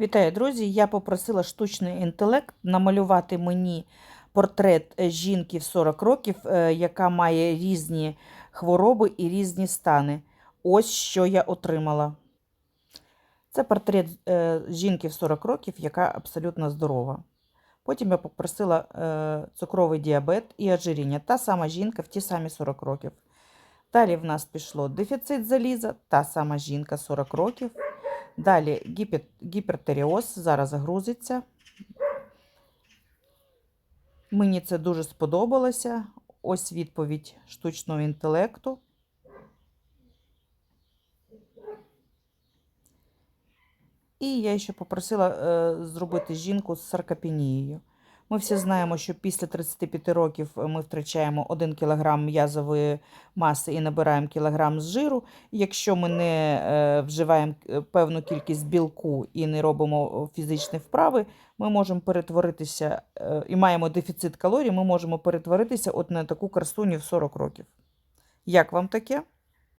Вітаю, друзі! Я попросила штучний інтелект намалювати мені портрет жінки в 40 років, е, яка має різні хвороби і різні стани. Ось що я отримала. Це портрет е, жінки в 40 років, яка абсолютно здорова. Потім я попросила е, цукровий діабет і ожиріння. Та сама жінка в ті самі 40 років. Далі в нас пішло дефіцит заліза, та сама жінка 40 років. Далі гіпер, гіпертеріоз зараз загрузиться. Мені це дуже сподобалося. Ось відповідь штучного інтелекту. І я ще попросила е, зробити жінку з саркопенією. Ми всі знаємо, що після 35 років ми втрачаємо 1 кг м'язової маси і набираємо кілограм з жиру. Якщо ми не е, вживаємо е, певну кількість білку і не робимо фізичні вправи, ми можемо перетворитися е, і маємо дефіцит калорій, ми можемо перетворитися от на таку красуню в 40 років. Як вам таке?